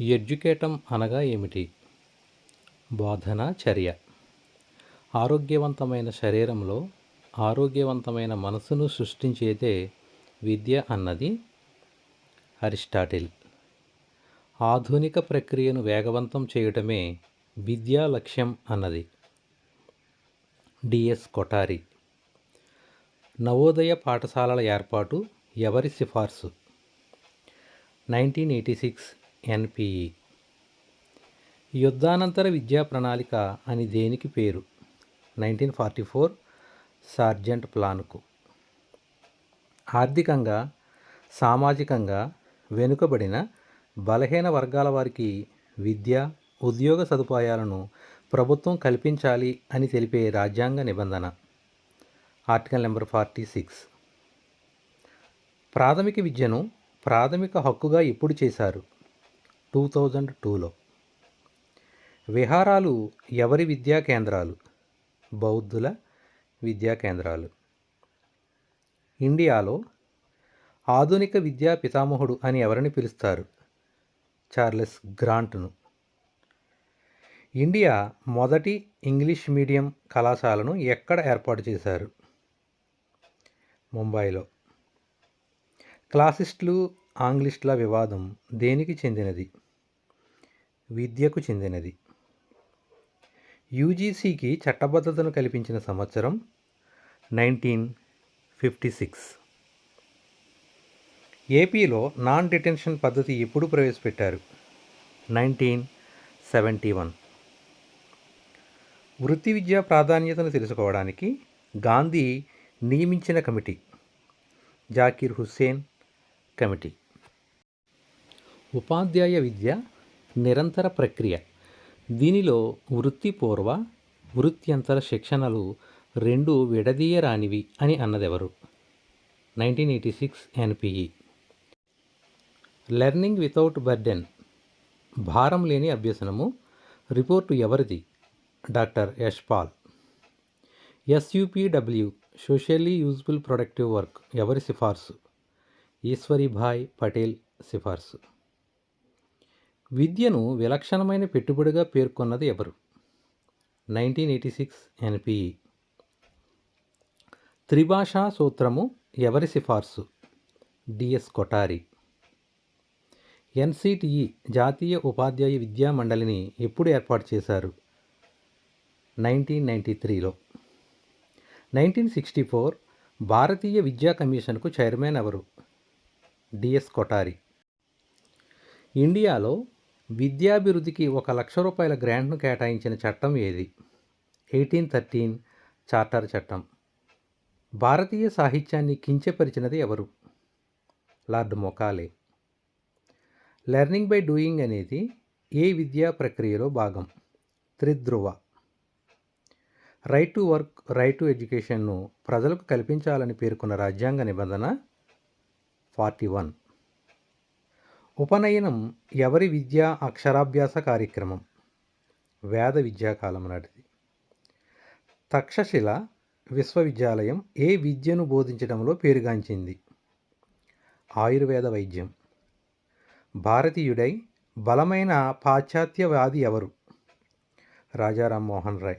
ఎడ్యుకేటం అనగా ఏమిటి? బోధన చర్య. ఆరోగ్యవంతమైన శరీరంలో ఆరోగ్యవంతమైన మనసును సృష్టించేదే విద్య అన్నది అరిస్టాటిల్. ఆధునిక ప్రక్రియను వేగవంతం చేయటమే విద్యా లక్ష్యం అన్నది. డిఎస్ కొఠారి. నవోదయ పాఠశాలల ఏర్పాటు ఎవరి సిఫార్సు? నైన్టీన్ ఎయిటీ సిక్స్ ఎన్పిఈ యుద్ధానంతర విద్యా ప్రణాళిక అని దేనికి పేరు? నైన్టీన్ ఫార్టీ ఫోర్ సార్జెంట్ ప్లాన్కు. ఆర్థికంగా సామాజికంగా వెనుకబడిన బలహీన వర్గాల వారికి విద్య ఉద్యోగ సదుపాయాలను ప్రభుత్వం కల్పించాలి అని తెలిపే రాజ్యాంగ నిబంధన. Article number forty six. ప్రాథమిక విద్యను ప్రాథమిక హక్కుగా ఎప్పుడు చేశారు? టూ థౌజండ్ టూలో. విహారాలు ఎవరి విద్యా కేంద్రాలు? బౌద్ధుల విద్యా కేంద్రాలు. ఇండియాలో ఆధునిక విద్యా పితామహుడు అని ఎవరిని పిలుస్తారు? చార్లెస్ గ్రాంట్ను. ఇండియా మొదటి ఇంగ్లీష్ మీడియం కళాశాలను ఎక్కడ ఏర్పాటు చేశారు? ముంబైలో. క్లాసిస్టులు ఆంగ్లిస్టుల వివాదం దేనికి చెందినది? విద్యకు చెందినది. యూజీసీకి చట్టబద్ధతను కల్పించిన సంవత్సరం నైన్టీన్ ఫిఫ్టీ సిక్స్. ఏపీలో నాన్ డిటెన్షన్ పద్ధతి ఎప్పుడు ప్రవేశపెట్టారు? Nineteen seventy one. వృత్తి విద్యా ప్రాధాన్యతను తెలుసుకోవడానికి గాంధీ నియమించిన కమిటీ జాకీర్ హుస్సేన్ కమిటీ. ఉపాధ్యాయ విద్య నిరంతర ప్రక్రియ. దీనిలో వృత్తిపూర్వ వృత్యంతర శిక్షణలు రెండు విడదీయరానివి అని అన్నదెవరు? Nineteen eighty six NPE. Learning without burden. భారం లేని అభ్యసనము. రిపోర్టు ఎవరిది? Doctor Yashpal SUPW socially useful productive work ఎవరి సిఫార్సు? ఈశ్వరీభాయ్ పటేల్ సిఫార్సు. విద్యను విలక్షణమైన పెట్టుబడిగా పేర్కొన్నది ఎవరు? Nineteen eighty six NPE. త్రిభాషా సూత్రము ఎవరి సిఫార్సు? డిఎస్ కొటారి ఎన్సిటిఈ జాతీయ ఉపాధ్యాయ విద్యా మండలిని ఎప్పుడు ఏర్పాటు చేశారు? నైన్టీన్ నైంటీ త్రీలో. నైన్టీన్ సిక్స్టీ ఫోర్ భారతీయ విద్యా కమిషన్కు చైర్మన్ ఎవరు? డిఎస్ కొటారి ఇండియాలో విద్యాభివృద్ధికి ఒక లక్ష రూపాయల గ్రాంట్ను కేటాయించిన చట్టం ఏది? ఎయిటీన్ థర్టీన్ చార్టర్ చట్టం. భారతీయ సాహిత్యాన్ని కించపరిచినది ఎవరు? Lord Macaulay. Learning by doing అనేది ఏ విద్యా ప్రక్రియలో భాగం? త్రిధ్రువ. Right to work right to ఎడ్యుకేషన్ను ప్రజలకు కల్పించాలని పేర్కొన్న రాజ్యాంగ నిబంధన ఫార్టీ వన్. ఉపనయనం ఎవరి విద్యా అక్షరాభ్యాస కార్యక్రమం? వేద విద్యాకాలం నాటిది. తక్షశిల విశ్వవిద్యాలయం ఏ విద్యను బోధించడంలో పేరుగాంచింది? ఆయుర్వేద వైద్యం. భారతీయుడై బలమైన పాశ్చాత్యవాది ఎవరు? రాజారాం మోహన్ రాయ్.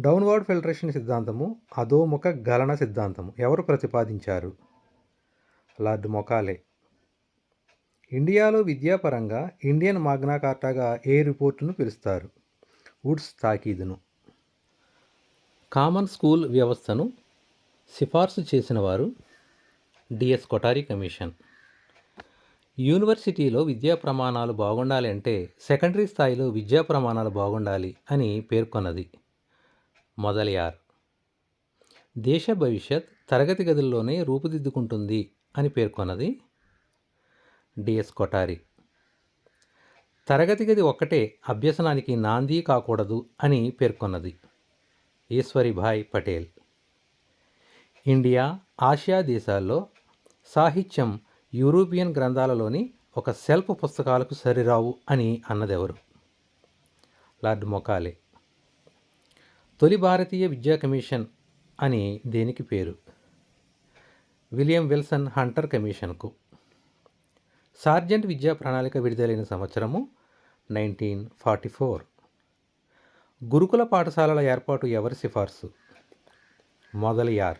డౌన్వర్డ్ ఫిల్టరేషన్ సిద్ధాంతము అధోముఖ గలన సిద్ధాంతము. ఎవరు ప్రతిపాదించారు? Lord Macaulay. ఇండియాలో విద్యాపరంగా ఇండియన్ మాగ్నా కార్టాగా ఏ రిపోర్టును పిలుస్తారు? వుడ్స్ తాకీదును. కామన్ స్కూల్ వ్యవస్థను సిఫార్సు చేసిన వారు డిఎస్ కొటారి కమిషన్. యూనివర్సిటీలో విద్యా ప్రమాణాలు బాగుండాలి అంటే సెకండరీ స్థాయిలో విద్యా ప్రమాణాలు బాగుండాలి అని పేర్కొన్నది మొదలయార్. దేశ భవిష్యత్ తరగతి గదుల్లోనే రూపుదిద్దుకుంటుంది అని పేర్కొన్నది డిఎస్ కొటారి తరగతి గది ఒక్కటే అభ్యసనానికి నాంది కాకూడదు అని పేర్కొన్నది ఈశ్వరిభాయ్ పటేల్. ఇండియా ఆసియా దేశాల్లో సాహిత్యం యూరోపియన్ గ్రంథాలలోని ఒక సెల్ఫ్ పుస్తకాలకు సరిరావు అని అన్నదెవరు? లార్డ్ మొకాలే. తొలి భారతీయ విద్యా కమిషన్ అని దేనికి పేరు? విలియం విల్సన్ హంటర్ కమిషన్కు. సార్జెంట్ విద్యా ప్రణాళిక విడుదలైన సంవత్సరము నైన్టీన్ ఫార్టీ ఫోర్. గురుకుల పాఠశాలల ఏర్పాటు ఎవరి సిఫార్సు? Mudaliar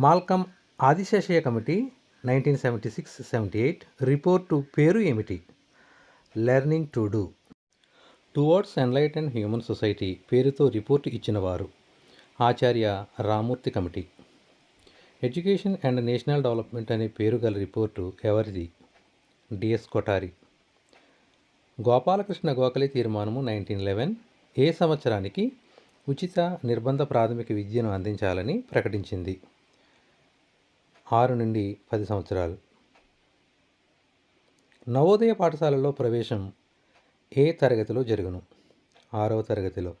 Malcolm Adiseshiah committee nineteen seventy six seventy eight report పేరు ఏమిటి? Learning to do. Towards enlightened and humane society పేరుతో report ఇచ్చినవారు Acharya Ramamurti committee. Education and national development అనే పేరు గల రిపోర్టు ఎవరిది? డిఎస్ కొటారి. గోపాలకృష్ణ గోఖలే తీర్మానము నైన్టీన్ లెవెన్. ఏ సంవత్సరానికి ఉచిత నిర్బంధ ప్రాథమిక విద్యను అందించాలని ప్రకటించింది? ఆరు నుండి పది సంవత్సరాలు. నవోదయ పాఠశాలలో ప్రవేశం ఏ తరగతిలో జరుగును? ఆరవ తరగతిలో.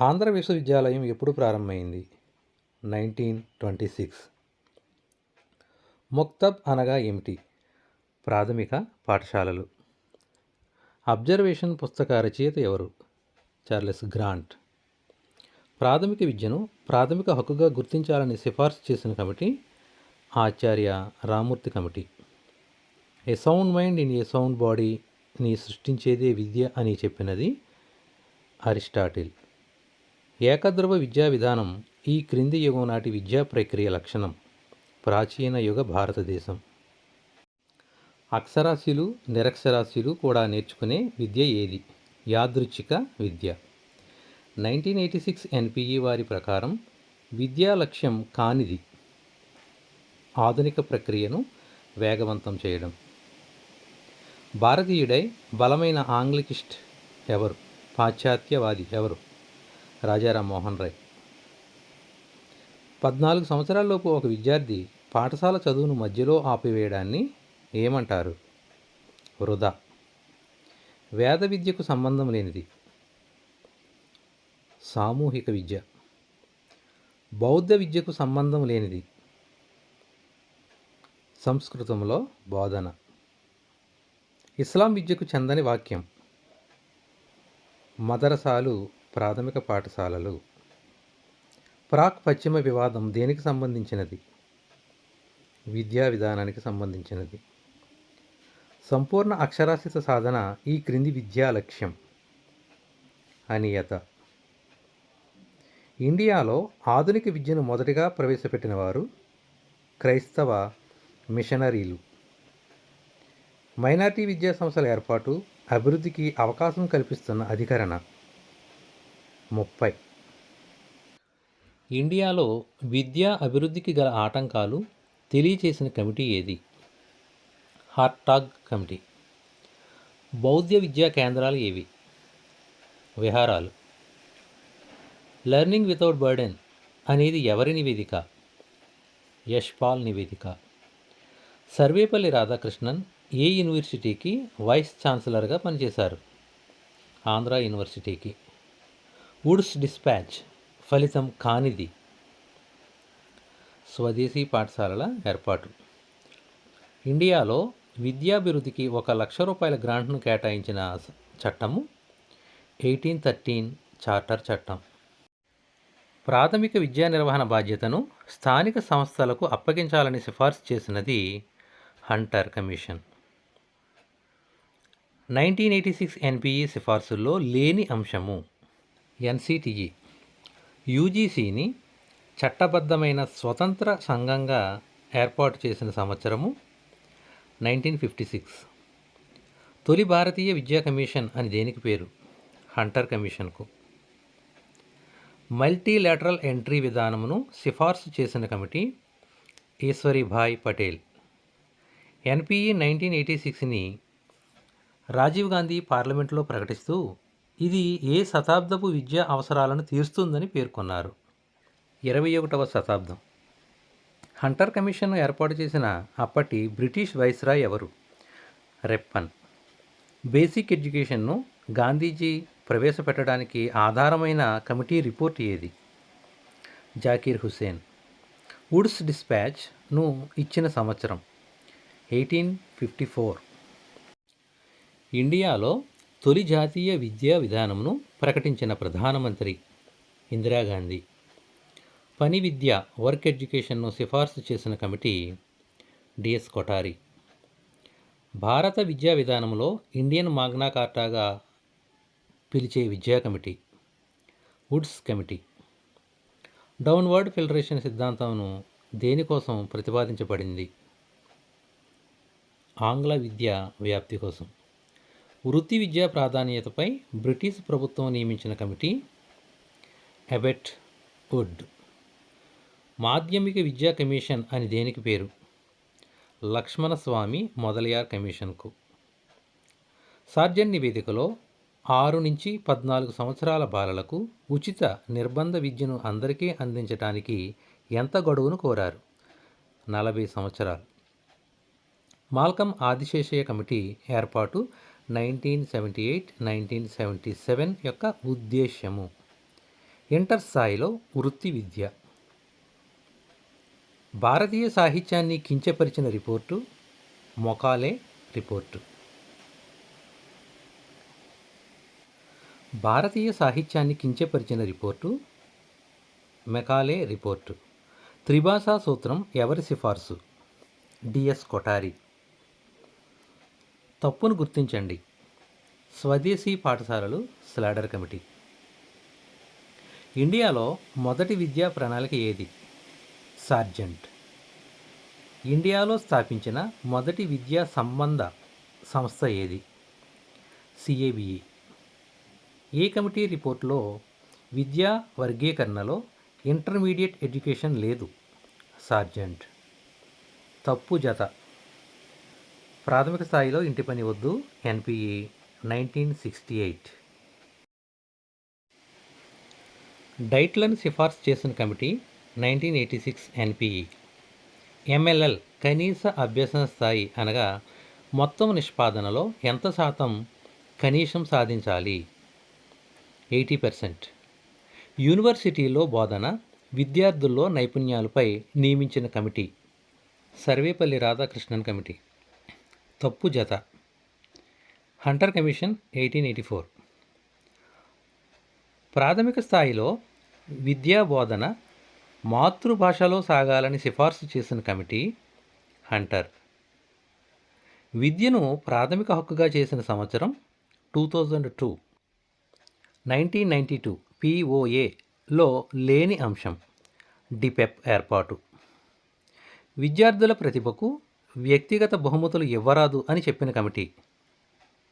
ఆంధ్ర విశ్వవిద్యాలయం ఎప్పుడు ప్రారంభమైంది? Nineteen twenty six. ముక్తబ్ అనగా ఏమిటి? ప్రాథమిక పాఠశాలలు. అబ్జర్వేషన్ పుస్తక రచయిత ఎవరు? Charles Grant. ప్రాథమిక విద్యను ప్రాథమిక హక్కుగా గుర్తించాలని సిఫార్సు చేసిన committee Acharya Ramamurti committee. A sound mind in a sound బాడీని సృష్టించేదే విద్య అని చెప్పినది అరిస్టాటిల్. ఏకద్రవ విద్యా విధానం ఈ క్రింది యుగం నాటి విద్యా ప్రక్రియ లక్షణం. ప్రాచీన యుగ భారతదేశం. అక్షరాస్యులు నిరక్షరాస్యులు కూడా నేర్చుకునే విద్య ఏది? యాదృచ్ఛిక విద్య. నైన్టీన్ ఎయిటీ సిక్స్ ఎన్పిఈ వారి ప్రకారం విద్యా లక్ష్యం కానిది. ఆధునిక ప్రక్రియను వేగవంతం చేయడం. భారతీయుడై బలమైన ఆంగ్లికిస్ట్ ఎవరు? పాశ్చాత్యవాది ఎవరు? రాజారాం మోహన్ రాయ్. పద్నాలుగు సంవత్సరాలలోపు ఒక విద్యార్థి పాఠశాల చదువును మధ్యలో ఆపివేయడాన్ని ఏమంటారు? వృధా. వేద విద్యకు సంబంధం లేనిది. సామూహిక విద్య. బౌద్ధ విద్యకు సంబంధం లేనిది. సంస్కృతంలో బోధన. ఇస్లాం విద్యకు చెందని వాక్యం. మదరసాలు ప్రాథమిక పాఠశాలలు. ప్రాక్ పశ్చిమ వివాదం దేనికి సంబంధించినది? విద్యా విధానానికి సంబంధించినది. సంపూర్ణ అక్షరాస్యత సాధన ఈ క్రింది విద్యా లక్ష్యం. అనియత. ఇండియాలో ఆధునిక విద్యను మొదటిగా ప్రవేశపెట్టిన వారు క్రైస్తవ మిషనరీలు. మైనార్టీ విద్యా సంస్థల ఏర్పాటు అభివృద్ధికి అవకాశం కల్పిస్తున్న అధికరణ. ముప్పై. ఇండియాలో విద్యా అభివృద్ధికి గల ఆటంకాలు తెలియచేసిన కమిటీ ఏది? Hartog committee. బౌద్ధ విద్యా కేంద్రాలు ఏవి? విహారాలు. లెర్నింగ్ వితౌట్ బర్డెన్ అనేది ఎవరి నివేదిక? యశ్పాల్ నివేదిక. సర్వేపల్లి రాధాకృష్ణన్ ఏ యూనివర్సిటీకి వైస్ ఛాన్సలర్గా పనిచేశారు? ఆంధ్ర యూనివర్సిటీకి. Wood's dispatch. ఫలితం కానిది. స్వదేశీ పాఠశాలల ఏర్పాటు. ఇండియాలో విద్యాభివృద్ధికి ఒక లక్ష రూపాయల గ్రాంట్ను కేటాయించిన చట్టము ఎయిటీన్ థర్టీన్ చార్టర్ చట్టం. ప్రాథమిక విద్యా నిర్వహణ బాధ్యతను స్థానిక సంస్థలకు అప్పగించాలని సిఫార్సు చేసినది Hunter commission. Nineteen eighty six NPE సిఫార్సుల్లో లేని అంశము. ఎన్సిటిఈ యూజీసీని చట్టబద్ధమైన స్వతంత్ర సంఘంగా ఏర్పాటు చేసిన సంవత్సరము నైన్టీన్ ఫిఫ్టీ సిక్స్. తొలి భారతీయ విద్యా కమిషన్ అని దేనికి పేరు? హంటర్ కమిషన్కు. మల్టీలాటరల్ ఎంట్రీ విధానమును సిఫార్సు చేసిన committee Ishwarbhai Patel. NPE nineteen eighty సిక్స్ని Rajiv Gandhi పార్లమెంట్లో ప్రకటిస్తూ ఇది ఏ శతాబ్దపు విద్యా అవసరాలను తీరుస్తుందని పేర్కొన్నారు. ఇరవై ఒకటవ శతాబ్దం. హంటర్ కమిషన్ను ఏర్పాటు చేసిన అప్పటి బ్రిటిష్ వైస్రాయ్ ఎవరు? రెప్పన్. బేసిక్ ఎడ్యుకేషన్ను గాంధీజీ ప్రవేశపెట్టడానికి ఆధారమైన కమిటీ రిపోర్ట్ ఏది? జాకీర్ హుసేన్ వుడ్స్ డిస్పాచ్ను ఇచ్చిన సంవత్సరం. Eighteen fifty four. ఇండియాలో తొలి జాతీయ విద్యా విధానమును ప్రకటించిన ప్రధానమంత్రి ఇందిరాగాంధీ. పని విద్య వర్క్ ఎడ్యుకేషన్ను సిఫార్సు చేసిన కమిటీ డిఎస్ కొఠారి. భారత విద్యా విధానంలో ఇండియన్ మాగ్నా కార్టాగా పిలిచే విద్యా committee Woods committee. Downward filtration సిద్ధాంతంను దేనికోసం ప్రతిపాదించబడింది? ఆంగ్ల విద్య వ్యాప్తి కోసం. వృత్తి విద్యా ప్రాధాన్యతపై బ్రిటిష్ ప్రభుత్వం నియమించిన కమిటీ ఎబెట్ వుడ్. మాధ్యమిక విద్యా కమిషన్ అని దేనికి పేరు? లక్ష్మణస్వామి మొదలయార్ కమిషన్కు. సార్జన్ నివేదికలో ఆరు నుంచి పద్నాలుగు సంవత్సరాల బాలలకు ఉచిత నిర్బంధ విద్యను అందరికీ అందించడానికి ఎంత గడువును కోరారు? నలభై సంవత్సరాలు. మాల్కం ఆదిశేషయ్య కమిటీ ఏర్పాటు nineteen seventy eight nineteen seventy seven యొక్క ఉద్దేశ్యము. ఇంటర్ స్థాయిలో వృత్తి విద్య. భారతీయ సాహిత్యాన్ని కించపరిచిన రిపోర్టు మొకాలే రిపోర్టు. భారతీయ సాహిత్యాన్ని కించపరిచిన రిపోర్టు మెకాలే రిపోర్టు. త్రిభాషా సూత్రం ఎవరి సిఫార్సు? డిఎస్ కొటారి తప్పును గుర్తించండి. స్వదేశీ పాఠశాలలు స్లాడర్ కమిటీ. ఇండియాలో మొదటి విద్యా ప్రణాళిక ఏది? సార్జెంట్. ఇండియాలో స్థాపించిన మొదటి విద్యా సంబంధ సంస్థ ఏది? సిఏబిఈ. ఏ కమిటీ రిపోర్ట్లో విద్యా వర్గీకరణలో ఇంటర్మీడియట్ ఎడ్యుకేషన్ లేదు? సార్జెంట్. తప్పు జత. ప్రాథమిక స్థాయిలో ఇంటి పని వద్దు ఎన్పిఈ నైన్టీన్ సిక్స్టీ ఎయిట్. డైట్లను సిఫార్సు చేసిన committee nineteen eighty six NPE MLL కనీస అభ్యసన స్థాయి అనగా మొత్తం నిష్పాదనలో ఎంత శాతం కనీసం సాధించాలి? Eighty percent. యూనివర్సిటీలో బోధన విద్యార్థుల్లో నైపుణ్యాలపై నియమించిన కమిటీ. సర్వేపల్లి రాధాకృష్ణన్ కమిటీ. తప్పు జత. Hunter commission eighteen eighty four. ప్రాథమిక స్థాయిలో విద్యా బోధన మాతృభాషలో సాగాలని సిఫార్సు చేసిన కమిటీ హంటర్. విద్యను ప్రాథమిక హక్కుగా చేసిన సంవత్సరం two thousand two. Nineteen ninety two పిఓఏలో లేని అంశం డిపెప్ ఏర్పాటు. విద్యార్థుల ప్రతిభకు వ్యక్తిగత బహుమతులు ఇవ్వరాదు అని చెప్పిన committee.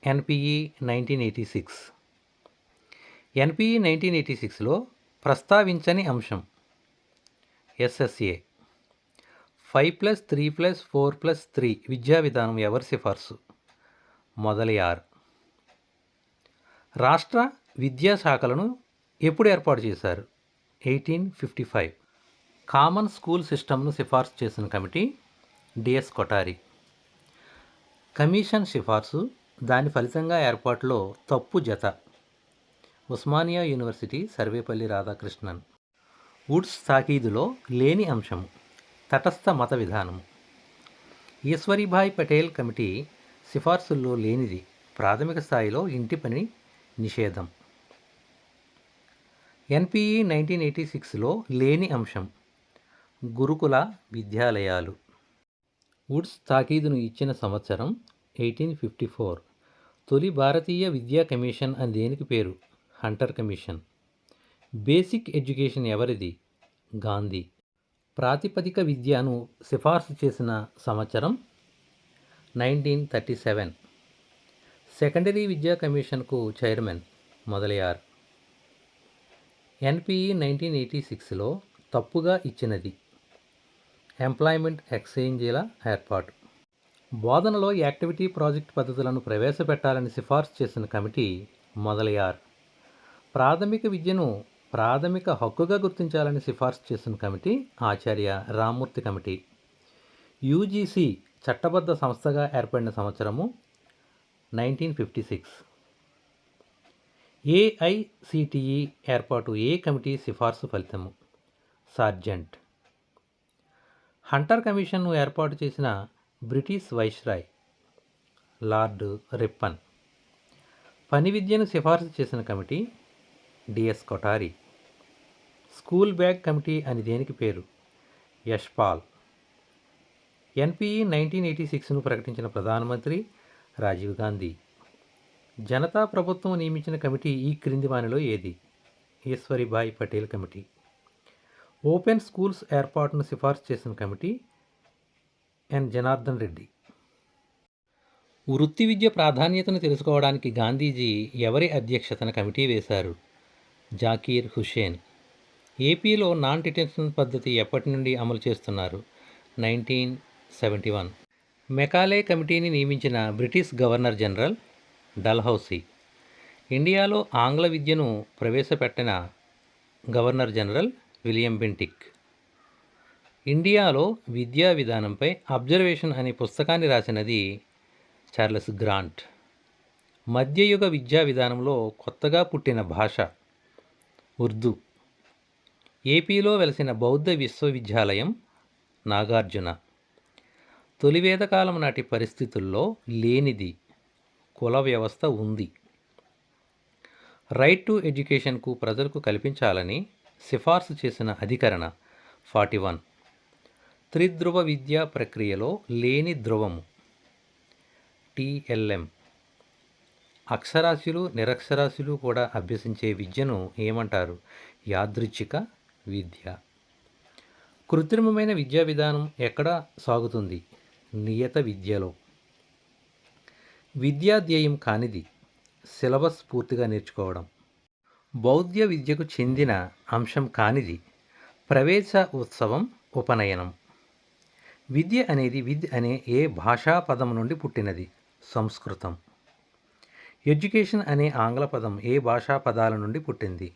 NPE nineteen eighty six. NPE nineteen eighty సిక్స్లో ప్రస్తావించని అంశం. SSA. Five plus three plus four plus three విద్యా విధానం ఎవరి సిఫార్సు? మొదలయార్ రాష్ట్ర విద్యాశాఖలను ఎప్పుడు ఏర్పాటు చేశారు? Eighteen fifty five. Common school సిస్టమ్ను సిఫార్సు చేసిన కమిటీ డిఎస్ కొటారి కమిషన్ సిఫార్సు దాని ఫలితంగా ఏర్పాటులో తప్పు జత. ఉస్మానియా యూనివర్సిటీ సర్వేపల్లి రాధాకృష్ణన్. వుడ్స్ తాకీదులో లేని అంశం తటస్థ మత విధానం ఈశ్వరీభాయ్ పటేల్ కమిటీ సిఫార్సుల్లో లేనిది ప్రాథమిక స్థాయిలో ఇంటి పని నిషేధం. ఎన్పిఈ నైన్టీన్ ఎయిటీ సిక్స్లో లేని అంశం గురుకుల విద్యాలయాలు. వుడ్స్ తాకీదును ఇచ్చిన సంవత్సరం ఎయిటీన్ ఫిఫ్టీ ఫోర్. తొలి భారతీయ విద్యా కమిషన్ అని దేనికి పేరు? Hunter commission. బేసిక్ ఎడ్యుకేషన్ ఎవరిది? గాంధీ. ప్రాతిపదిక విద్యను సిఫార్సు చేసిన సంవత్సరం నైన్టీన్ థర్టీ సెవెన్. సెకండరీ విద్యా కమిషన్కు చైర్మన్ మొదలయ్యారు. ఎన్పిఈ నైన్టీన్ ఎయిటీ సిక్స్లో తప్పుగా ఇచ్చినది. ఎంప్లాయ్మెంట్ ఎక్స్చేంజీల ఏర్పాటు. బోధనలో యాక్టివిటీ ప్రాజెక్ట్ పద్ధతులను ప్రవేశపెట్టాలని సిఫార్సు చేసిన కమిటీ మొదలయ్యారు. ప్రాథమిక విద్యను ప్రాథమిక హక్కుగా గుర్తించాలని సిఫార్సు చేసిన committee Acharya Rammurthy committee. UGC చట్టబద్ధ సంస్థగా ఏర్పడిన సంవత్సరము నైన్టీన్ ఫిఫ్టీ సిక్స్. ఏఐసిటిఈ ఏర్పాటు ఏ కమిటీ సిఫార్సు ఫలితము? సార్జెంట్. హంటర్ కమిషన్ను ఏర్పాటు చేసిన బ్రిటిష్ వైస్రాయ్ లార్డ్ రిప్పన్. పని విద్యను సిఫార్సు చేసిన committee DS Kothari school bag committee అని దేనికి పేరు? యష్పాల్ ఎన్పిఈ నైన్టీన్ ఎయిటీ సిక్స్ను ప్రకటించిన ప్రధానమంత్రి రాజీవ్ గాంధీ. జనతా ప్రభుత్వం నియమించిన కమిటీ ఈ క్రింది వానిలో ఏది? Ishwarbhai Patel committee. Open schools ఏర్పాటును సిఫార్సు చేసిన కమిటీ ఎన్. జనార్దన్ రెడ్డి. వృత్తి విద్య ప్రాధాన్యతను తెలుసుకోవడానికి గాంధీజీ ఎవరి అధ్యక్షతన కమిటీ వేశారు? జాకీర్ హుషేన్ ఏపీలో నాన్ డిటెన్షన్ పద్ధతి ఎప్పటి నుండి అమలు చేస్తున్నారు? Nineteen seventy one. మెకాలే కమిటీని నియమించిన బ్రిటిష్ గవర్నర్ జనరల్ డల్హౌసీ. ఇండియాలో ఆంగ్ల విద్యను ప్రవేశపెట్టిన గవర్నర్ జనరల్ విలియం బెంటిక్. ఇండియాలో విద్యా విధానంపై అబ్జర్వేషన్ అనే పుస్తకాన్ని రాసినది చార్లెస్ గ్రాంట్. మధ్యయుగ విద్యా విధానంలో కొత్తగా పుట్టిన భాష ఉర్దూ. ఏపీలో వెలసిన బౌద్ధ విశ్వవిద్యాలయం నాగార్జున. తొలివేదకాలం నాటి పరిస్థితుల్లో లేనిది కుల వ్యవస్థ ఉంది. రైట్ టు ఎడ్యుకేషన్కు ప్రజలకు కల్పించాలని సిఫార్సు చేసిన అధికరణ. Forty one. త్రిధ్రువ విద్యా ప్రక్రియలో లేని ధ్రువము. టిఎల్ఎం అక్షరాస్యులు నిరక్షరాస్యులు కూడా అభ్యసించే విద్యను ఏమంటారు? యాదృచ్ఛిక విద్య. కృత్రిమమైన విద్యా విధానం ఎక్కడ సాగుతుంది? నియత విద్యలో. విద్యా ధ్యేయం కానిది. సిలబస్ పూర్తిగా నేర్చుకోవడం. బౌద్ధ విద్యకు చెందిన అంశం కానిది ప్రవేశ ఉత్సవం ఉపనయనం. విద్య అనేది విద్య అనే ఏ భాషా పదం నుండి పుట్టినది సంస్కృతం. ఎడ్యుకేషన్ అనే ఆంగ్ల పదం ఏ భాషా పదాల నుండి పుట్టింది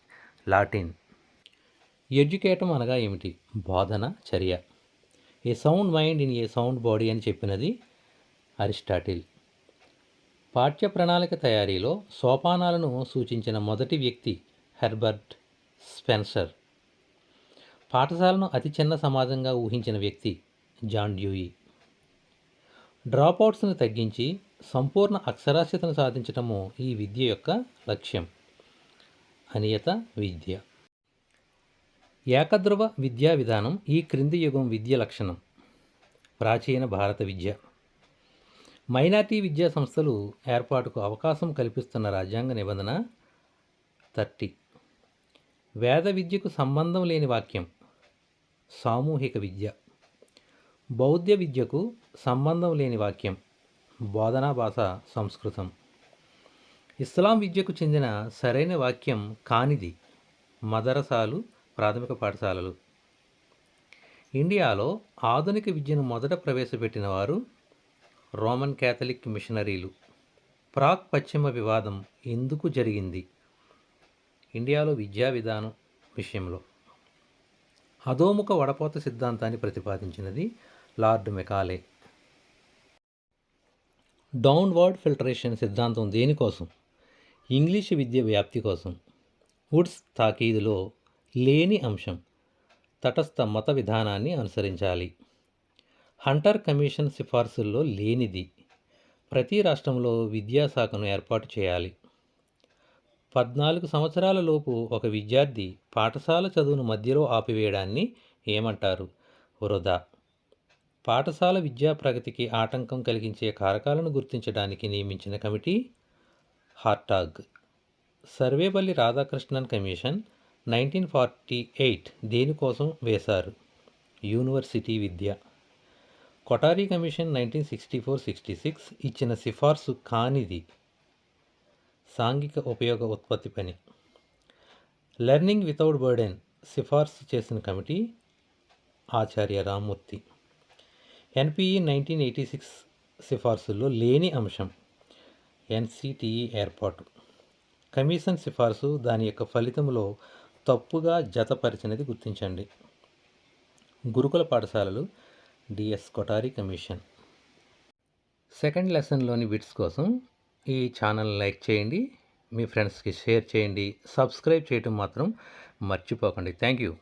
లాటిన్. ఎడ్యుకేటం అనగా ఏమిటి? బోధన చర్య. A sound mind in a sound body అని చెప్పినది అరిస్టాటిల్. పాఠ్య ప్రణాళిక తయారీలో సోపానాలను సూచించిన మొదటి వ్యక్తి హెర్బర్ట్ స్పెన్సర్. పాఠశాలను అతి చిన్న సమాజంగా ఊహించిన వ్యక్తి జాన్ డ్యూయి. డ్రాప్అవుట్స్ని తగ్గించి సంపూర్ణ అక్షరాస్యతను సాధించటము ఈ విద్య యొక్క లక్ష్యం. అనియత విద్య. ఏకధ్రువ విద్యా విధానం ఈ క్రింది యుగం విద్య లక్షణం. ప్రాచీన భారత విద్య. మైనార్టీ విద్యా సంస్థలు ఏర్పాటుకు అవకాశం కల్పిస్తున్న రాజ్యాంగ నిబంధన థర్టీ. వేద విద్యకు సంబంధం లేని వాక్యం సామూహిక విద్య. బౌద్ధ విద్యకు సంబంధం లేని వాక్యం బోధనా భాష సంస్కృతం. ఇస్లాం విద్యకు చెందిన సరైన వాక్యం కానిది మదరసాలు ప్రాథమిక పాఠశాలలు. ఇండియాలో ఆధునిక విద్యను మొదట ప్రవేశపెట్టిన వారు రోమన్ క్యాథలిక్ మిషనరీలు. ప్రాక్ పశ్చిమ వివాదం ఎందుకు జరిగింది? ఇండియాలో విద్యా విధానం విషయంలో. అధోముఖ వడపోత సిద్ధాంతాన్ని ప్రతిపాదించినది లార్డ్ మెకాలే. డౌన్వర్డ్ ఫిల్టరేషన్ సిద్ధాంతం దేనికోసం? ఇంగ్లీష్ విద్య వ్యాప్తి కోసం. వుడ్స్ తాకీదులో లేని అంశం తటస్థ మత విధానాన్ని అనుసరించాలి. హంటర్ కమిషన్ సిఫార్సుల్లో లేనిది. ప్రతి రాష్ట్రంలో విద్యాశాఖను ఏర్పాటు చేయాలి. పద్నాలుగు సంవత్సరాల లోపు ఒక విద్యార్థి పాఠశాల చదువును మధ్యలో ఆపివేయడాన్ని ఏమంటారు? వృధా. పాఠశాల విద్యా ప్రగతికి ఆటంకం కలిగించే కారకాలను గుర్తించడానికి నియమించిన committee? Hartog. Sarvepalli Radhakrishnan commission nineteen forty eight దేనికోసం వేశారు? యూనివర్సిటీ విద్య. Kothari commission nineteen sixty four sixty six ఇచ్చిన సిఫార్సు కానిది సాంఘిక ఉపయోగ ఉత్పత్తి పని. లెర్నింగ్ వితౌట్ బర్డెన్ సిఫార్సు చేసిన committee Acharya Rammurthy. NPE nineteen eighty six సిఫార్సుల్లో లేని అంశం ఎన్సిటిఈ ఏర్పాటు. కమిషన్ సిఫార్సు దాని యొక్క ఫలితంలో తప్పుగా జతపరిచినది గుర్తించండి. గురుకుల పాఠశాలలు డిఎస్ కొటారి కమిషన్. సెకండ్ లెసన్లోని బిట్స్ కోసం ఈ ఛానల్ లైక్ చేయండి మీ ఫ్రెండ్స్కి షేర్ చేయండి సబ్స్క్రైబ్ చేయటం మాత్రం మర్చిపోకండి. Thank you